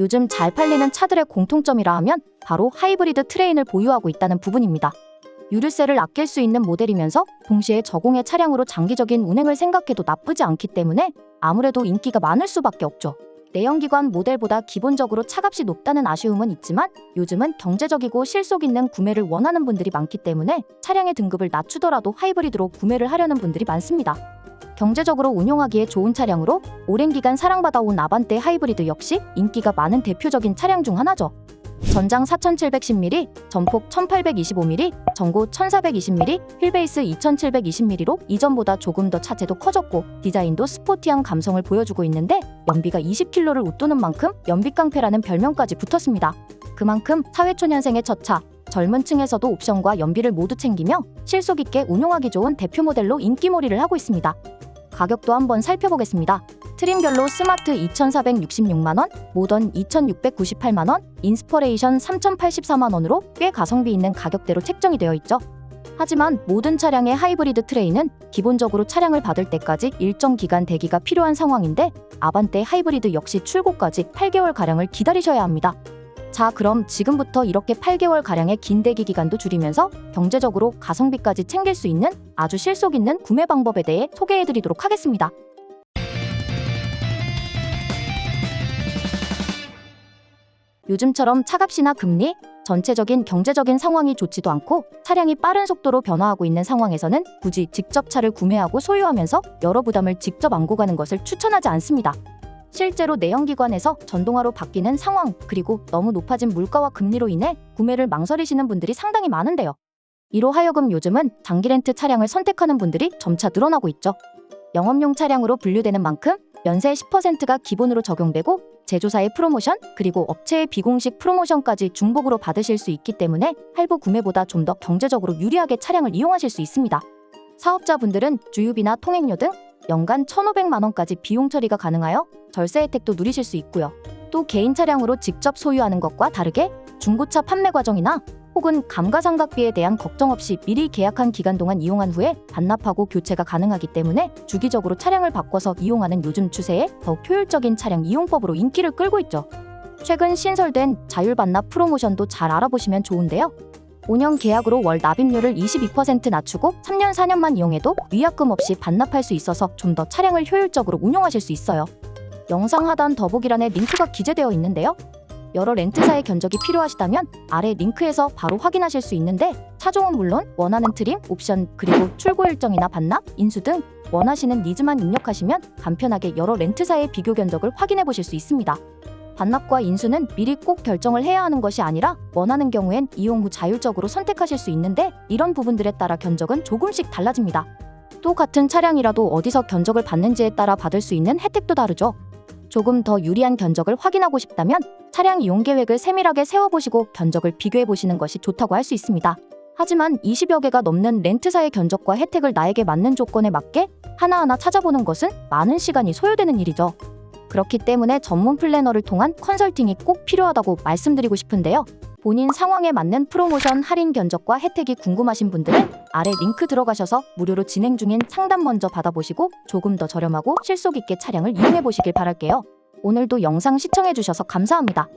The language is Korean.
요즘 잘 팔리는 차들의 공통점이라 하면 바로 하이브리드 트레인을 보유하고 있다는 부분입니다. 유류세를 아낄 수 있는 모델이면서 동시에 저공해 차량으로 장기적인 운행을 생각해도 나쁘지 않기 때문에 아무래도 인기가 많을 수밖에 없죠. 내연기관 모델보다 기본적으로 차값이 높다는 아쉬움은 있지만 요즘은 경제적이고 실속 있는 구매를 원하는 분들이 많기 때문에 차량의 등급을 낮추더라도 하이브리드로 구매를 하려는 분들이 많습니다. 경제적으로 운용하기에 좋은 차량으로 오랜 기간 사랑받아온 아반떼 하이브리드 역시 인기가 많은 대표적인 차량 중 하나죠. 전장 4710mm, 전폭 1825mm, 전고 1420mm, 휠베이스 2720mm로 이전보다 조금 더 차체도 커졌고 디자인도 스포티한 감성을 보여주고 있는데 연비가 20km를 웃도는 만큼 연비 깡패라는 별명까지 붙었습니다. 그만큼 사회초년생의 첫 차, 젊은 층에서도 옵션과 연비를 모두 챙기며 실속 있게 운용하기 좋은 대표 모델로 인기몰이를 하고 있습니다. 가격도 한번 살펴보겠습니다. 트림별로 스마트 2,466만원, 모던 2,698만원, 인스퍼레이션 3,084만원으로 꽤 가성비 있는 가격대로 책정이 되어 있죠. 하지만 모든 차량의 하이브리드 트레이는 기본적으로 차량을 받을 때까지 일정 기간 대기가 필요한 상황인데 아반떼 하이브리드 역시 출고까지 8개월 가량을 기다리셔야 합니다. 자, 그럼 지금부터 이렇게 8개월 가량의 긴 대기 기간도 줄이면서 경제적으로 가성비까지 챙길 수 있는 아주 실속 있는 구매 방법에 대해 소개해 드리도록 하겠습니다. 요즘처럼 차값이나 금리, 전체적인 경제적인 상황이 좋지도 않고 차량이 빠른 속도로 변화하고 있는 상황에서는 굳이 직접 차를 구매하고 소유하면서 여러 부담을 직접 안고 가는 것을 추천하지 않습니다. 실제로 내연기관에서 전동화로 바뀌는 상황 그리고 너무 높아진 물가와 금리로 인해 구매를 망설이시는 분들이 상당히 많은데요. 이로 하여금 요즘은 장기 렌트 차량을 선택하는 분들이 점차 늘어나고 있죠. 영업용 차량으로 분류되는 만큼 연세 10%가 기본으로 적용되고 제조사의 프로모션 그리고 업체의 비공식 프로모션까지 중복으로 받으실 수 있기 때문에 할부 구매보다 좀 더 경제적으로 유리하게 차량을 이용하실 수 있습니다. 사업자분들은 주유비나 통행료 등 연간 1,500만 원까지 비용 처리가 가능하여 절세 혜택도 누리실 수 있고요. 또 개인 차량으로 직접 소유하는 것과 다르게 중고차 판매 과정이나 혹은 감가상각비에 대한 걱정 없이 미리 계약한 기간 동안 이용한 후에 반납하고 교체가 가능하기 때문에 주기적으로 차량을 바꿔서 이용하는 요즘 추세에 더욱 효율적인 차량 이용법으로 인기를 끌고 있죠. 최근 신설된 자율 반납 프로모션도 잘 알아보시면 좋은데요. 5년 계약으로 월 납입률을 22% 낮추고 3년 4년만 이용해도 위약금 없이 반납할 수 있어서 좀 더 차량을 효율적으로 운용하실 수 있어요. 영상 하단 더보기란에 링크가 기재되어 있는데요. 여러 렌트사의 견적이 필요하시다면 아래 링크에서 바로 확인하실 수 있는데 차종은 물론 원하는 트림, 옵션, 그리고 출고 일정이나 반납, 인수 등 원하시는 니즈만 입력하시면 간편하게 여러 렌트사의 비교 견적을 확인해 보실 수 있습니다. 반납과 인수는 미리 꼭 결정을 해야 하는 것이 아니라 원하는 경우엔 이용 후 자율적으로 선택하실 수 있는데 이런 부분들에 따라 견적은 조금씩 달라집니다. 또 같은 차량이라도 어디서 견적을 받는지에 따라 받을 수 있는 혜택도 다르죠. 조금 더 유리한 견적을 확인하고 싶다면 차량 이용 계획을 세밀하게 세워보시고 견적을 비교해 보시는 것이 좋다고 할 수 있습니다. 하지만 20여 개가 넘는 렌트사의 견적과 혜택을 나에게 맞는 조건에 맞게 하나하나 찾아보는 것은 많은 시간이 소요되는 일이죠. 그렇기 때문에 전문 플래너를 통한 컨설팅이 꼭 필요하다고 말씀드리고 싶은데요. 본인 상황에 맞는 프로모션 할인 견적과 혜택이 궁금하신 분들은 아래 링크 들어가셔서 무료로 진행 중인 상담 먼저 받아보시고 조금 더 저렴하고 실속 있게 차량을 이용해 보시길 바랄게요. 오늘도 영상 시청해 주셔서 감사합니다.